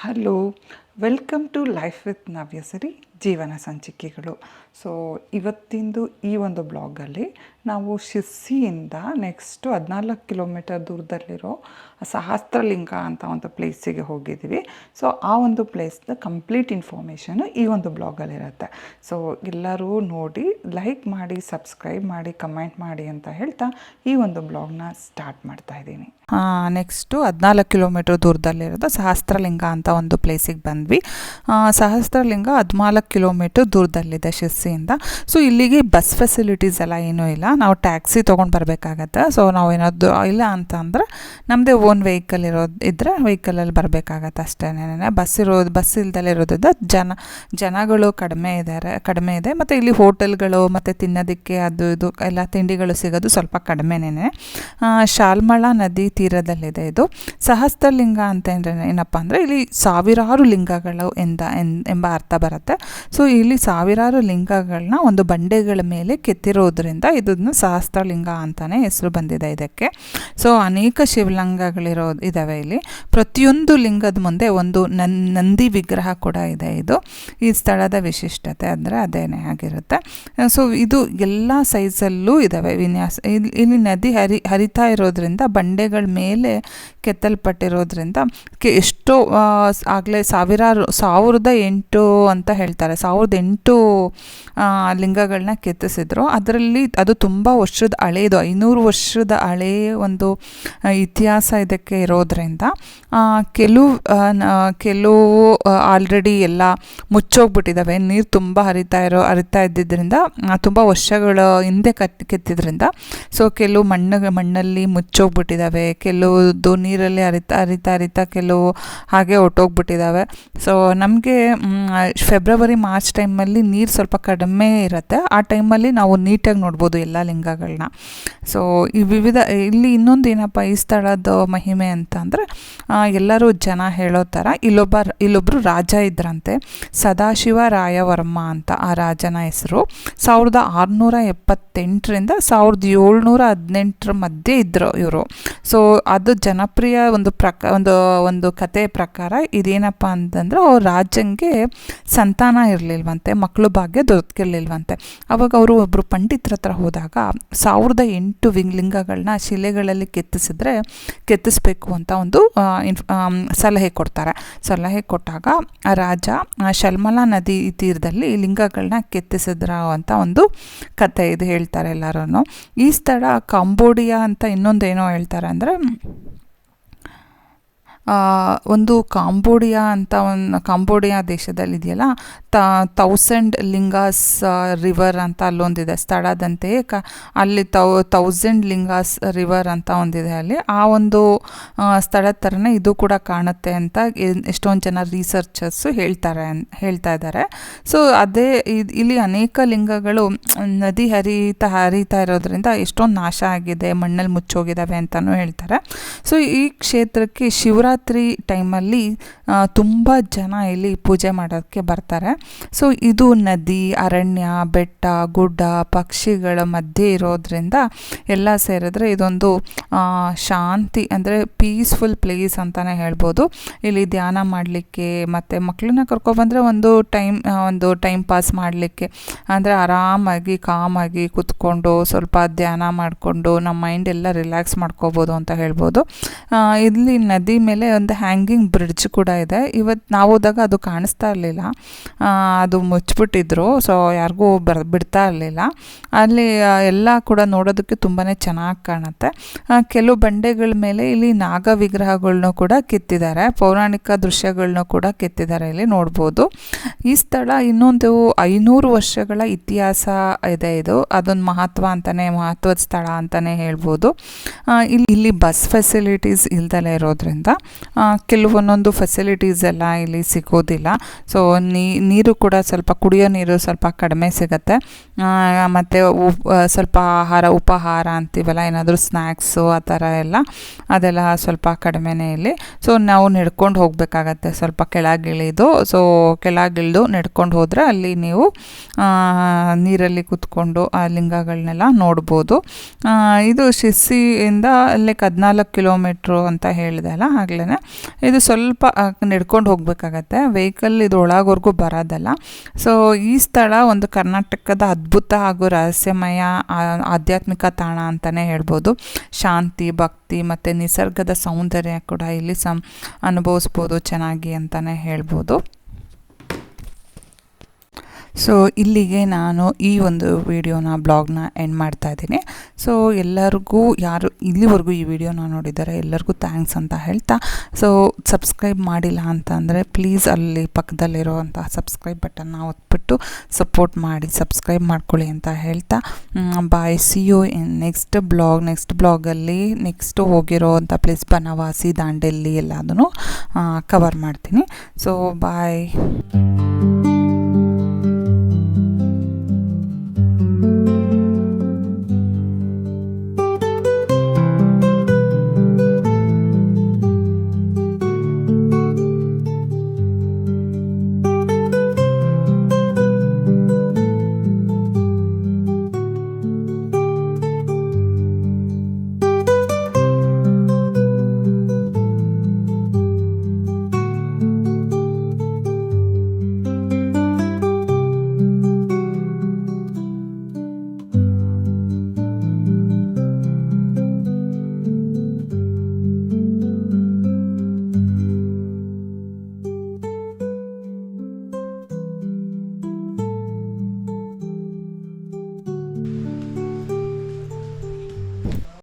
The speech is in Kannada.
Hello welcome to life with ನವ್ಯಸರಿ ಜೀವನ ಸಂಚಿಕೆಗಳು. ಸೊ ಇವತ್ತಿಂದು ಈ ಒಂದು ಬ್ಲಾಗಲ್ಲಿ ನಾವು ಶಿರ್ಸಿಯಿಂದ ನೆಕ್ಸ್ಟು ಹದಿನಾಲ್ಕು ಕಿಲೋಮೀಟರ್ ದೂರದಲ್ಲಿರೋ ಸಹಸ್ರಲಿಂಗ ಅಂತ ಒಂದು ಪ್ಲೇಸಿಗೆ ಹೋಗಿದ್ದೀವಿ. ಸೊ ಆ ಒಂದು ಪ್ಲೇಸ್ನ ಕಂಪ್ಲೀಟ್ ಇನ್ಫಾರ್ಮೇಷನ್ ಈ ಒಂದು ಬ್ಲಾಗಲ್ಲಿರುತ್ತೆ ಸೊ ಎಲ್ಲರೂ ನೋಡಿ ಲೈಕ್ ಮಾಡಿ ಸಬ್ಸ್ಕ್ರೈಬ್ ಮಾಡಿ ಕಮೆಂಟ್ ಮಾಡಿ ಅಂತ ಹೇಳ್ತಾ ಈ ಒಂದು ಬ್ಲಾಗ್ನ ಸ್ಟಾರ್ಟ್ ಮಾಡ್ತಾ ಇದ್ದೀನಿ. ನೆಕ್ಸ್ಟು ಹದಿನಾಲ್ಕು ಕಿಲೋಮೀಟ್ರ್ ದೂರದಲ್ಲಿರೋದು ಸಹಸ್ರಲಿಂಗ ಅಂತ ಒಂದು ಪ್ಲೇಸಿಗೆ ಬಂದ್ವಿ. ಸಹಸ್ರಲಿಂಗ ಹದಿನಾಲ್ಕು ಕಿಲೋಮೀಟ್ರ್ ದೂರದಲ್ಲಿದೆ ಶಿರ್ಸಿಯಿಂದ. ಸೊ ಇಲ್ಲಿಗೆ ಬಸ್ ಫೆಸಿಲಿಟೀಸ್ ಎಲ್ಲ ಏನೂ ಇಲ್ಲ. ನಾವು ಟ್ಯಾಕ್ಸಿ ತೊಗೊಂಡು ಬರಬೇಕಾಗತ್ತೆ. ಸೊ ನಾವು ಏನಾದ್ರು ಇಲ್ಲ ಅಂತ ಅಂದ್ರೆ ನಮ್ಮದೇ ಓನ್ ವೆಹಿಕಲ್ ಇರೋದು ಇದ್ದರೆ ವೆಹಿಕಲಲ್ಲಿ ಬರಬೇಕಾಗತ್ತೆ ಅಷ್ಟೇನೆ ಬಸ್ ಇರೋದು, ಬಸ್ ಇಲ್ದಲೇ ಇರೋದ್ರಿಂದ ಜನ, ಜನಗಳು ಕಡಿಮೆ ಇದ್ದಾರೆ ಕಡಿಮೆ ಇದೆ. ಮತ್ತು ಇಲ್ಲಿ ಹೋಟೆಲ್ಗಳು, ಮತ್ತು ತಿನ್ನೋದಕ್ಕೆ ಅದು ಇದು, ಎಲ್ಲ ತಿಂಡಿಗಳು ಸಿಗೋದು ಸ್ವಲ್ಪ ಕಡಿಮೆನೇ. ಶಾಲ್ಮಳ ನದಿ ತೀರದಲ್ಲಿದೆ ಇದು. ಸಹಸ್ರಲಿಂಗ ಅಂತ ಅಂದರೆ ಏನಪ್ಪ ಅಂದರೆ ಇಲ್ಲಿ ಸಾವಿರಾರು ಲಿಂಗಗಳು ಎಂದ ಎಂಬ ಅರ್ಥ ಬರುತ್ತೆ. ಸೊ ಇಲ್ಲಿ ಸಾವಿರಾರು ಲಿಂಗಗಳನ್ನ ಒಂದು ಬಂಡೆಗಳ ಮೇಲೆ ಕೆತ್ತಿರೋದ್ರಿಂದ ಇದನ್ನು ಸಹಸ್ರಲಿಂಗ ಅಂತಲೇ ಹೆಸರು ಬಂದಿದೆ ಇದಕ್ಕೆ. ಸೊ ಅನೇಕ ಶಿವಲಿಂಗಗಳಿರೋ ಇದ್ದಾವೆ ಇಲ್ಲಿ. ಪ್ರತಿಯೊಂದು ಲಿಂಗದ ಮುಂದೆ ಒಂದು ನನ್, ನಂದಿ ವಿಗ್ರಹ ಕೂಡ ಇದೆ ಇದು. ಈ ಸ್ಥಳದ ವಿಶಿಷ್ಟತೆ ಅಂದರೆ ಅದೇನೇ ಆಗಿರುತ್ತೆ. ಸೊ ಇದು ಎಲ್ಲ ಸೈಜಲ್ಲೂ ಇದ್ದಾವೆ ವಿನ್ಯಾಸ. ಇಲ್ಲಿ ಇಲ್ಲಿ ನದಿ ಹರಿ, ಹರಿತಾ ಇರೋದ್ರಿಂದ, ಬಂಡೆಗಳ ಮೇಲೆ ಕೆತ್ತಲ್ಪಟ್ಟಿರೋದ್ರಿಂದ ಕೆ, ಎಷ್ಟೋ ಆಗಲೇ ಸಾವಿರಾರು, ಸಾವಿರದ ಎಂಟು ಅಂತ ಹೇಳ್ತಾರೆ. ಸಾವಿರದ ಎಂಟು ಲಿಂಗಗಳನ್ನ ಕೆತ್ತಿಸಿದ್ರು. ಅದರಲ್ಲಿ ಅದು ತುಂಬ ವರ್ಷದ ಹಳೇದು ಐನೂರು ವರ್ಷದ ಹಳೆಯ ಒಂದು ಇತಿಹಾಸ ಇದಕ್ಕೆ ಇರೋದ್ರಿಂದ ಕೆಲವು ಕೆಲವು ಆಲ್ರೆಡಿ ಎಲ್ಲ ಮುಚ್ಚೋಗ್ಬಿಟ್ಟಿದ್ದಾವೆ ನೀರು ತುಂಬ ಹರಿತಾ ಇರೋ, ಹರಿತಾ ಇದ್ದಿದ್ದರಿಂದ ತುಂಬ ವರ್ಷಗಳ ಹಿಂದೆ ಕತ್ ಕೆತ್ತಿದ್ರಿಂದ ಸೊ ಕೆಲವು ಮಣ್ಣು, ಮಣ್ಣಲ್ಲಿ ಮುಚ್ಚೋಗ್ಬಿಟ್ಟಿದ್ದಾವೆ ಕೆಲವು ನೀರಲ್ಲಿ ಹರಿತಾ ಹರಿತಾ ಹರಿತಾ ಕೆಲವು ಹಾಗೆ ಹೊಟ್ಟೋಗ್ಬಿಟ್ಟಿದ್ದಾವೆ ಸೊ ನಮಗೆ ಫೆಬ್ರವರಿ ಮಾರ್ಚ್ ಟೈಮಲ್ಲಿ ನೀರು ಸ್ವಲ್ಪ ಕಡಿಮೆ ಇರುತ್ತೆ. ಆ ಟೈಮಲ್ಲಿ ನಾವು ನೀಟಾಗಿ ನೋಡ್ಬೋದು ಎಲ್ಲ. ಲಿಂಗಗಳನ್ನ. ಸೊ ಈ ವಿವಿಧ, ಇಲ್ಲಿ ಇನ್ನೊಂದು ಏನಪ್ಪ, ಈ ಸ್ಥಳದ ಮಹಿಮೆ ಅಂತ ಅಂದರೆ ಎಲ್ಲರೂ ಜನ ಹೇಳೋ ಥರ ಇಲ್ಲೊಬ್ಬ ಇಲ್ಲೊಬ್ಬರು ರಾಜ ಇದ್ರಂತೆ, ಸದಾಶಿವ ರಾಯವರ್ಮ ಅಂತ ಆ ರಾಜನ ಹೆಸರು. ಸಾವಿರದ ಆರುನೂರ ಎಪ್ಪತ್ತೆಂಟರಿಂದ ಸಾವಿರದ ಏಳ್ನೂರ ಹದಿನೆಂಟರ ಮಧ್ಯೆ ಇದ್ದರು ಇವರು. ಸೊ ಅದು ಜನಪ್ರಿಯ ಒಂದು ಪ್ರಕ, ಒಂದು ಒಂದು ಕತೆ ಪ್ರಕಾರ ಇದೇನಪ್ಪ ಅಂತಂದ್ರೆ, ಅವ್ರ ರಾಜಂಗೆ ಸಂತಾನ ಇರಲಿಲ್ವಂತೆ ಮಕ್ಕಳು ಭಾಗ್ಯ ದೊರಕಿರ್ಲಿಲ್ವಂತೆ. ಅವಾಗ ಅವರು ಒಬ್ಬರು ಪಂಡಿತರ ಹತ್ರ ಹೋದಾಗ ಸಾವಿರದ ಎಂಟು ವಿಂಗ್ ಲಿಂಗಗಳನ್ನ ಶಿಲೆಗಳಲ್ಲಿ ಕೆತ್ತಿಸಿದ್ರೆ ಕೆತ್ತಿಸ್ಬೇಕು ಅಂತ ಒಂದು ಇನ್ಫ್ ಸಲಹೆ ಕೊಡ್ತಾರೆ. ಸಲಹೆ ಕೊಟ್ಟಾಗ ರಾಜ ಶಲ್ಮಲಾ ನದಿ ತೀರದಲ್ಲಿ ಲಿಂಗಗಳನ್ನ ಕೆತ್ತಿಸಿದ್ರ ಅಂತ ಒಂದು ಕತೆ ಇದು ಹೇಳ್ತಾರೆ ಎಲ್ಲರೂ ಈ ಸ್ಥಳ ಕಾಂಬೋಡಿಯಾ ಅಂತ ಇನ್ನೊಂದು ಏನೋ ಹೇಳ್ತಾರೆ ಅಂದರೆ ಒಂದು ಕಾಂಬೋಡಿಯಾ ಅಂತ ಒಂದು ಕಾಂಬೋಡಿಯಾ ದೇಶದಲ್ಲಿದೆಯಲ್ಲ, ತ ತೌಸಂಡ್ ಲಿಂಗಾಸ್ ರಿವರ್ ಅಂತ ಅಲ್ಲೊಂದಿದೆ ಸ್ಥಳದಂತೆಯೇ ಕ, ಅಲ್ಲಿ ತೌ ತೌಸಂಡ್ ಲಿಂಗಾಸ್ ರಿವರ್ ಅಂತ ಒಂದಿದೆ ಅಲ್ಲಿ. ಆ ಒಂದು ಸ್ಥಳದ ಥರನೇ ಇದು ಕೂಡ ಕಾಣುತ್ತೆ ಅಂತ ಎಷ್ಟೊಂದು ಜನ ರಿಸರ್ಚರ್ಸು ಹೇಳ್ತಾರೆ ಹೇಳ್ತಾ ಇದ್ದಾರೆ. ಸೊ ಅದೇ ಇಲ್ಲಿ ಅನೇಕ ಲಿಂಗಗಳು, ನದಿ ಹರಿತಾ ಹರಿತಾ ಇರೋದ್ರಿಂದ ಎಷ್ಟೊಂದು ನಾಶ ಆಗಿದೆ, ಮಣ್ಣಲ್ಲಿ ಮುಚ್ಚೋಗಿದ್ದಾವೆ ಅಂತಲೂ ಹೇಳ್ತಾರೆ. ಸೊ ಈ ಕ್ಷೇತ್ರಕ್ಕೆ ಶಿವರಾತ್ರಿ ಟೈಮಲ್ಲಿ ತುಂಬ ಜನ ಇಲ್ಲಿ ಪೂಜೆ ಮಾಡೋಕ್ಕೆ ಬರ್ತಾರೆ. ಸೊ ಇದು ನದಿ, ಅರಣ್ಯ, ಬೆಟ್ಟ, ಗುಡ್ಡ, ಪಕ್ಷಿಗಳ ಮಧ್ಯೆ ಇರೋದ್ರಿಂದ ಎಲ್ಲ ಸೇರಿದ್ರೆ ಇದೊಂದು ಶಾಂತಿ ಅಂದರೆ ಪೀಸ್ಫುಲ್ ಪ್ಲೇಸ್ ಅಂತಲೇ ಹೇಳ್ಬೋದು. ಇಲ್ಲಿ ಧ್ಯಾನ ಮಾಡಲಿಕ್ಕೆ ಮತ್ತು ಮಕ್ಕಳನ್ನ ಕರ್ಕೊಬಂದರೆ ಒಂದು ಟೈಮ್ ಒಂದು ಟೈಮ್ ಪಾಸ್ ಮಾಡಲಿಕ್ಕೆ. ಅಂದರೆ ಆರಾಮಾಗಿ, ಕಾಮಾಗಿ ಕೂತ್ಕೊಂಡು, ಸ್ವಲ್ಪ ಧ್ಯಾನ ಮಾಡಿಕೊಂಡು, ನಮ್ಮ ಮೈಂಡ್ ಎಲ್ಲ ರಿಲ್ಯಾಕ್ಸ್ ಮಾಡ್ಕೋಬೋದು ಅಂತ ಹೇಳ್ಬೋದು. ಇಲ್ಲಿ ನದಿ ಮೇಲೆ ಒಂದು ಹ್ಯಾಂಗಿಂಗ್ ಬ್ರಿಡ್ಜ್ ಕೂಡ ಇದೆ. ಇವತ್ತು ನಾವು ಹೋದಾಗ ಅದು ಕಾಣಿಸ್ತಾ ಇರಲಿಲ್ಲ. ಅದು ಮುಚ್ಚಿಬಿಟ್ಟಿದ್ರು ಸೊ ಯಾರಿಗೂ ಬರ್, ಬಿಡ್ತಾ ಇರಲಿಲ್ಲ. ಅಲ್ಲಿ ಎಲ್ಲ ಕೂಡ ನೋಡೋದಕ್ಕೆ ತುಂಬಾ ಚೆನ್ನಾಗಿ ಕಾಣುತ್ತೆ. ಕೆಲವು ಬಂಡೆಗಳ ಮೇಲೆ ಇಲ್ಲಿ ನಾಗ ವಿಗ್ರಹಗಳನ್ನೂ ಕೂಡ ಕೆತ್ತಿದ್ದಾರೆ. ಪೌರಾಣಿಕ ದೃಶ್ಯಗಳನ್ನೂ ಕೂಡ ಕೆತ್ತಿದ್ದಾರೆ ಇಲ್ಲಿ ನೋಡ್ಬೋದು. ಈ ಸ್ಥಳ ಇನ್ನೊಂದು ಐನೂರು ವರ್ಷಗಳ ಇತಿಹಾಸ ಇದೆ ಇದು. ಅದೊಂದು ಮಹತ್ವ ಅಂತಲೇ ಮಹತ್ವದ ಸ್ಥಳ ಅಂತಲೇ ಹೇಳ್ಬೋದು. ಇಲ್ಲಿ ಇಲ್ಲಿ ಬಸ್ ಫೆಸಿಲಿಟೀಸ್ ಇಲ್ದಲೇ ಇರೋದ್ರಿಂದ. ಕೆಲವೊಂದೊಂದು ಫೆಸಿಲಿಟೀಸ್ ಎಲ್ಲ ಇಲ್ಲಿ ಸಿಗೋದಿಲ್ಲ. ಸೊ ನೀರು ಕೂಡ ಸ್ವಲ್ಪ ಕುಡಿಯೋ ನೀರು ಸ್ವಲ್ಪ ಕಡಿಮೆ ಸಿಗುತ್ತೆ. ಮತ್ತು ಸ್ವಲ್ಪ ಆಹಾರ, ಉಪಹಾರ ಅಂತೀವಲ್ಲ, ಏನಾದರೂ ಸ್ನ್ಯಾಕ್ಸು ಆ ಥರ ಎಲ್ಲ, ಅದೆಲ್ಲ ಸ್ವಲ್ಪ ಕಡಿಮೆನೇ ಇಲ್ಲಿ. ಸೊ ನಾವು ನಡ್ಕೊಂಡು ಹೋಗಬೇಕಾಗತ್ತೆ. ಸ್ವಲ್ಪ ಕೆಳಗಿಳಿದು ಸೊ ಕೆಳಗಿಳಿದು ನಡ್ಕೊಂಡು ಹೋದರೆ ಅಲ್ಲಿ ನೀವು ನೀರಲ್ಲಿ ಕುತ್ಕೊಂಡು ಆ ಲಿಂಗಗಳನ್ನೆಲ್ಲ ನೋಡ್ಬೋದು. ಇದು ಶಿಸ್ಸಿಯಿಂದ ಅಲ್ಲಿ ಹದಿನಾಲ್ಕು ಕಿಲೋಮೀಟ್ರು ಅಂತ ಹೇಳಿದೆ ಅಲ್ಲ ಆಗ್ಲೇ ಇದು ಸ್ವಲ್ಪ ನಡ್ಕೊಂಡು ಹೋಗಬೇಕಾಗತ್ತೆ. ವೆಹಿಕಲ್ ಇದು ಒಳಗವರೆಗೂ ಬರೋದಲ್ಲ. ಸೊ ಈ ಸ್ಥಳ ಒಂದು ಕರ್ನಾಟಕದ ಅದ್ಭುತ ಹಾಗೂ ರಹಸ್ಯಮಯ ಆಧ್ಯಾತ್ಮಿಕ ತಾಣ ಅಂತಲೇ ಹೇಳ್ಬೋದು. ಶಾಂತಿ, ಭಕ್ತಿ ಮತ್ತು ನಿಸರ್ಗದ ಸೌಂದರ್ಯ ಕೂಡ ಇಲ್ಲಿ ಸಂ, ಅನುಭವಿಸ್ಬೋದು ಚೆನ್ನಾಗಿ ಅಂತಲೇ ಹೇಳ್ಬೋದು. ಸೊ ಇಲ್ಲಿಗೆ ನಾನು ಈ ಒಂದು ವಿಡಿಯೋನ, ಬ್ಲಾಗ್ನ ಎಂಡ್ ಮಾಡ್ತಾ ಇದ್ದೀನಿ. ಸೊ ಎಲ್ಲರಿಗೂ, ಯಾರು ಇಲ್ಲಿವರೆಗೂ ಈ ವಿಡಿಯೋನ ನೋಡಿದ್ದಾರೆ, ಎಲ್ಲರಿಗೂ ಥ್ಯಾಂಕ್ಸ್ ಅಂತ ಹೇಳ್ತಾ. ಸೊ ಸಬ್ಸ್ಕ್ರೈಬ್ ಮಾಡಿಲ್ಲ ಅಂತಂದರೆ ಪ್ಲೀಸ್ ಅಲ್ಲಿ ಪಕ್ಕದಲ್ಲಿರುವಂಥ ಸಬ್ಸ್ಕ್ರೈಬ್ ಬಟನ್ನ ಒತ್ಬಿಟ್ಟು ಸಪೋರ್ಟ್ ಮಾಡಿ ಸಬ್ಸ್ಕ್ರೈಬ್ ಮಾಡ್ಕೊಳ್ಳಿ ಅಂತ ಹೇಳ್ತಾ. Bye see you in next blog next ಬ್ಲಾಗಲ್ಲಿ next ಹೋಗಿರೋವಂಥ ಪ್ಲೇಸ್ ಬನವಾಸಿ ದಾಂಡೆಲ್ಲಿ ಎಲ್ಲದನ್ನು ಕವರ್ ಮಾಡ್ತೀನಿ. So bye